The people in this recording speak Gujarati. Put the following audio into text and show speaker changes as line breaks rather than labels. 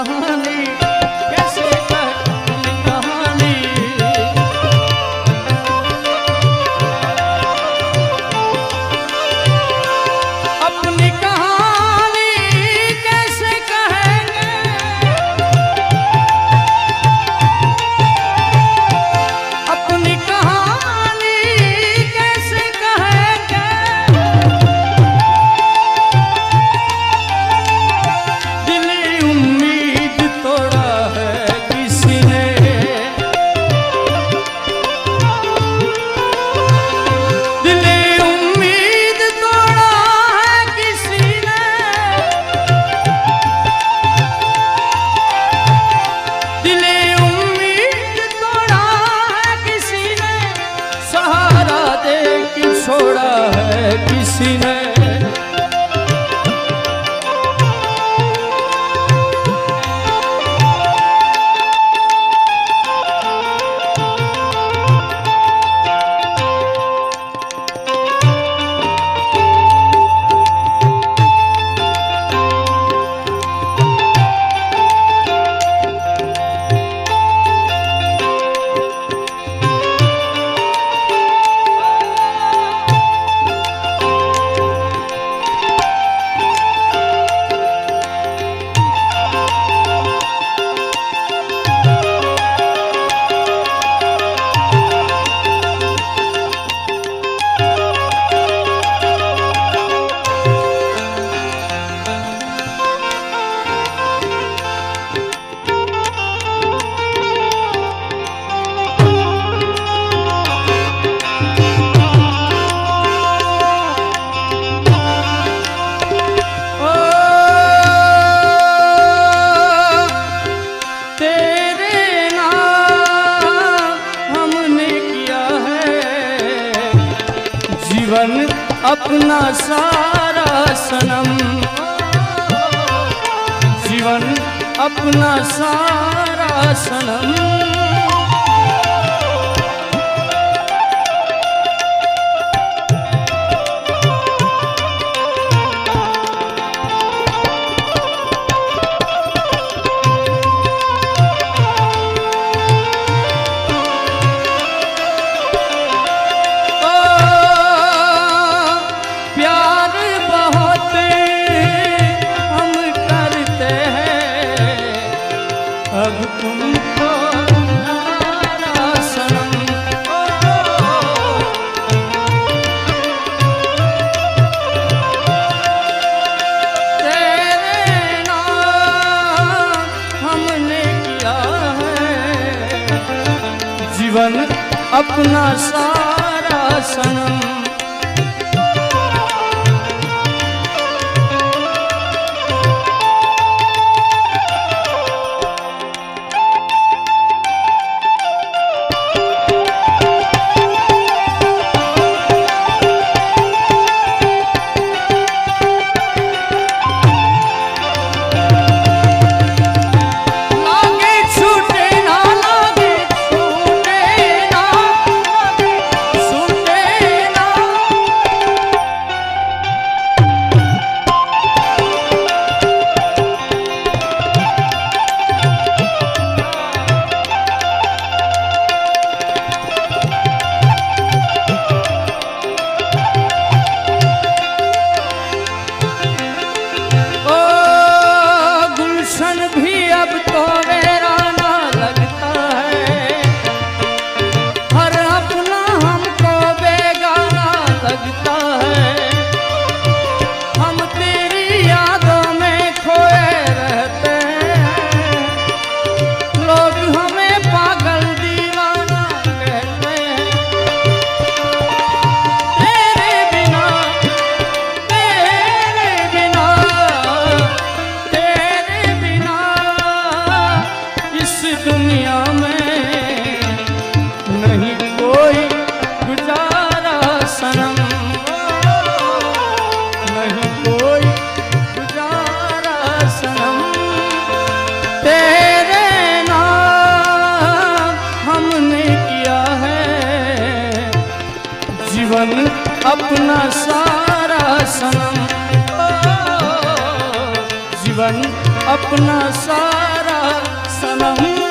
Uh-huh. સારા સનમ જીવન અપના સારા સનમ जीवन अपना सारा सनम। આપના સારા સનમ. જીવન अपना सारा सनम